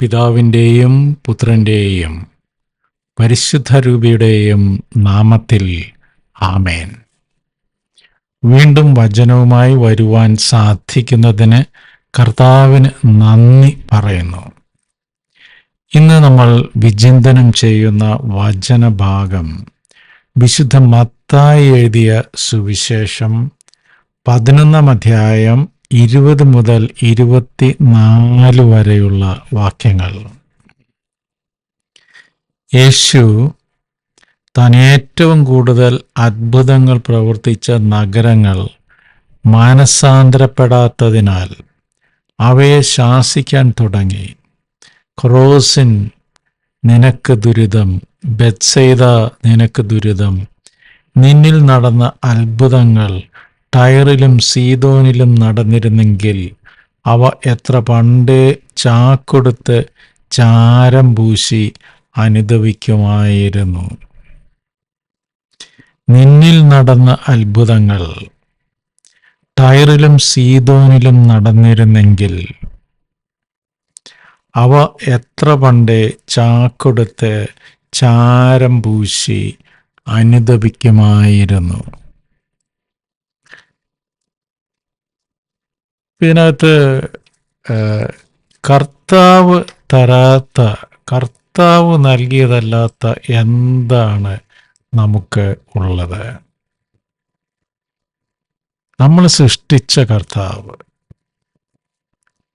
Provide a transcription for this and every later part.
പിതാവിന്റെയും പുത്രന്റെയും പരിശുദ്ധ രൂപിയുടെയും നാമത്തിൽ ആമേൻ. വീണ്ടും വചനവുമായി വരുവാൻ സാധിക്കുന്നതിന് കർത്താവിന് നന്ദി പറയുന്നു. ഇന്ന് നമ്മൾ വിചിന്തനം ചെയ്യുന്ന വചനഭാഗം വിശുദ്ധ മത്തായി എഴുതിയ സുവിശേഷം പതിനൊന്നാം അധ്യായം ഇരുപത് മുതൽ ഇരുപത്തി നാല് വരെയുള്ള വാക്യങ്ങൾ. യേശു താൻ ഏറ്റവും കൂടുതൽ അത്ഭുതങ്ങൾ പ്രവർത്തിച്ച നഗരങ്ങൾ മാനസാന്തരപ്പെടാത്തതിനാൽ അവയെ ശാസിക്കാൻ തുടങ്ങി. ക്രോസിൻ നിനക്ക് ദുരിതം ബെത്സൈദ നിനക്ക് ദുരിതം നിന്നിൽ നടന്ന അത്ഭുതങ്ങൾ ടയറിലും സീതോനിലും നടന്നിരുന്നെങ്കിൽ അവ എത്ര പണ്ടേ ചാക്കൊടുത്ത് ചാരം പൂശി അനുദവിക്കുമായിരുന്നു. നിന്നിൽ നടന്ന അത്ഭുതങ്ങൾ ടയറിലും സീതോനിലും നടന്നിരുന്നെങ്കിൽ അവ എത്ര പണ്ടേ ചാക്കൊടുത്ത് ചാരം പൂശി അനുദപിക്കുമായിരുന്നു ഇതിനകത്ത് കർത്താവ് തരാത്ത കർത്താവ് നൽകിയതല്ലാത്ത എന്താണ് നമുക്ക് ഉള്ളത്? നമ്മൾ സൃഷ്ടിച്ച കർത്താവ്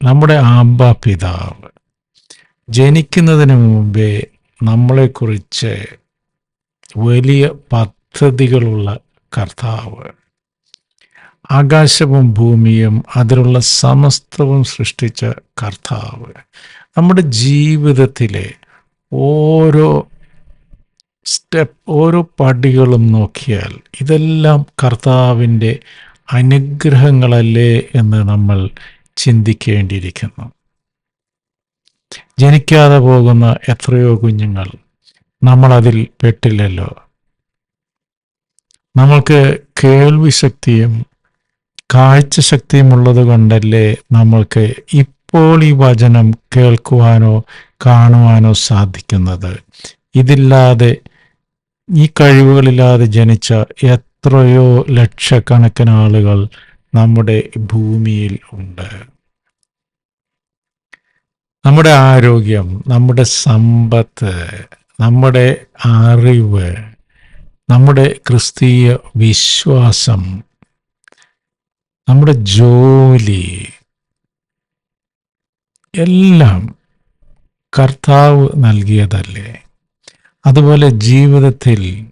നമ്മുടെ ആമ്പ പിതാവ് ജനിക്കുന്നതിന് മുമ്പേ നമ്മളെക്കുറിച്ച് വലിയ പദ്ധതികളുള്ള കർത്താവ്. ആകാശവും ഭൂമിയും അതിലുള്ള സമസ്തവും സൃഷ്ടിച്ച കർത്താവ്. നമ്മുടെ ജീവിതത്തിലെ ഓരോ സ്റ്റെപ്പ് ഓരോ പടികളും നോക്കിയാൽ ഇതെല്ലാം കർത്താവിന്റെ അനുഗ്രഹങ്ങളല്ലേ എന്ന് നമ്മൾ ചിന്തിക്കേണ്ടിയിരിക്കുന്നു. ജനിക്കാതെ പോകുന്ന എത്രയോ കുഞ്ഞുങ്ങൾ നമ്മളതിൽ പെട്ടില്ലല്ലോ. നമ്മൾക്ക് കേൾവി ശക്തിയും കാഴ്ചശക്തിയും ഉള്ളത് കൊണ്ടല്ലേ നമ്മൾക്ക് ഇപ്പോൾ ഈ വചനം കേൾക്കുവാനോ കാണുവാനോ സാധിക്കുന്നത്? ഇതില്ലാതെ ഈ കഴിവുകളില്ലാതെ ജനിച്ച എത്രയോ ലക്ഷക്കണക്കിന് ആളുകൾ നമ്മുടെ ഭൂമിയിൽ ഉണ്ട്. നമ്മുടെ ആരോഗ്യം നമ്മുടെ സമ്പത്ത് നമ്മുടെ അറിവ് നമ്മുടെ ക്രിസ്തീയ വിശ്വാസം നമ്മുടെ ജോലി എല്ലാം കർത്താവ് നൽകിയതല്ലേ? അതുപോലെ ജീവിതത്തിൽ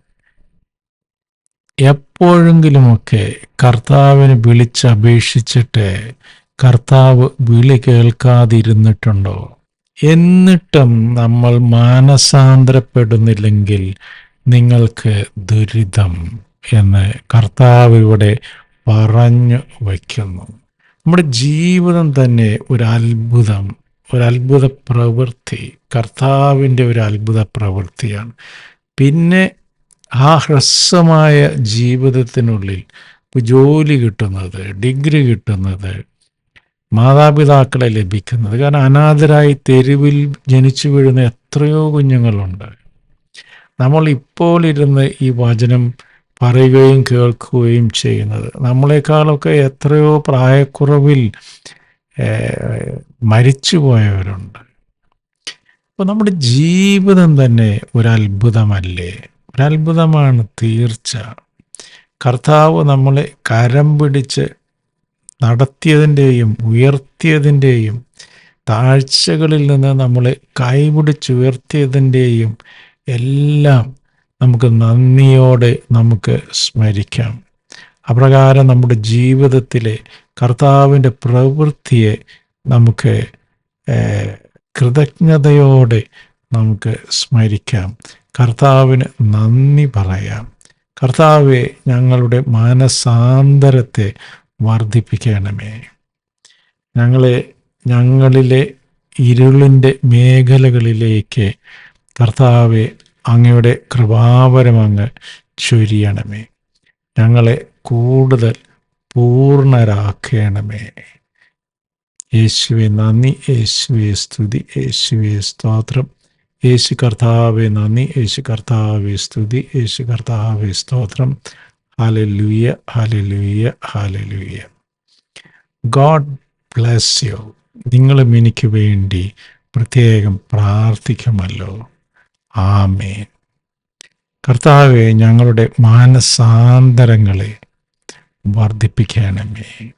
എപ്പോഴെങ്കിലുമൊക്കെ കർത്താവിന് വിളിച്ചപേക്ഷിച്ചിട്ട് കർത്താവ് വിളി കേൾക്കാതിരുന്നിട്ടുണ്ടോ? എന്നിട്ടും നമ്മൾ മാനസാന്തരപ്പെടുന്നില്ലെങ്കിൽ നിങ്ങൾക്ക് ദുരിതം എന്ന് കർത്താവ് ഇവിടെ പറഞ്ഞു വയ്ക്കുന്നു. നമ്മുടെ ജീവിതം തന്നെ ഒരു അത്ഭുതം ഒരു അത്ഭുത പ്രവൃത്തി. കർത്താവിന്റെ ഒരു അത്ഭുത പ്രവൃത്തിയാണ്. പിന്നെ ആ ഹ്രസ്വമായ ജീവിതത്തിനുള്ളിൽ ജോലി കിട്ടുന്നത് ഡിഗ്രി കിട്ടുന്നത് മാതാപിതാക്കളെ ലഭിക്കുന്നത്. കാരണം അനാഥരായി തെരുവിൽ ജനിച്ചു വീഴുന്ന എത്രയോ കുഞ്ഞുങ്ങളുണ്ട്. നമ്മൾ ഇപ്പോൾ ഇരുന്ന് ഈ വചനം പറയുകയും കേൾക്കുകയും ചെയ്യുന്നത്. നമ്മളെക്കാളൊക്കെ എത്രയോ പ്രായക്കുറവിൽ മരിച്ചു പോയവരുണ്ട് അപ്പോൾ നമ്മുടെ ജീവിതം തന്നെ ഒരു അത്ഭുതമല്ലേ ഒരത്ഭുതമാണ് തീർച്ച. കർത്താവ് നമ്മളെ കരം പിടിച്ച് നടത്തിയതിന്റെയും ഉയർത്തിയതിന്റെയും താഴ്ചകളിൽ നിന്ന് നമ്മളെ കൈപിടിച്ചുയർത്തിയതിന്റെയും എല്ലാം നമുക്ക് നന്ദിയോടെ നമുക്ക് സ്മരിക്കാം. അപ്രകാരം നമ്മുടെ ജീവിതത്തിലെ കർത്താവിന്റെ പ്രവൃത്തിയെ നമുക്ക് കൃതജ്ഞതയോടെ നമുക്ക് സ്മരിക്കാം. കർത്താവിന് നന്ദി പറയാം. കർത്താവെ ഞങ്ങളുടെ മാനസാന്തരത്തെ വർദ്ധിപ്പിക്കണമേ. ഞങ്ങളെ ഞങ്ങളിലെ ഇരുളിന്റെ മേഖലകളിലേക്ക് കർത്താവെ അങ്ങയുടെ കൃപാവരം അങ്ങ് ചൊരിയണമേ. ഞങ്ങളെ കൂടുതൽ പൂർണരാക്കണമേ. യേശുവെ നന്ദി. യേശുവെ സ്തുതി. യേശുവെ സ്തോത്രം. യേശു കർത്താവെ നന്ദി. യേശു കർത്താവെ സ്തുതി. യേശു കർത്താവെ സ്തോത്രം. Hallelujah hallelujah hallelujah God bless you. നിങ്ങളും എനിക്ക് വേണ്ടി പ്രത്യേകം പ്രാർത്ഥിക്കുമല്ലോ. ആമേൻ. കർത്താവെ ഞങ്ങളുടെ മാനസാന്തരങ്ങളെ വർദ്ധിപ്പിക്കണമേ.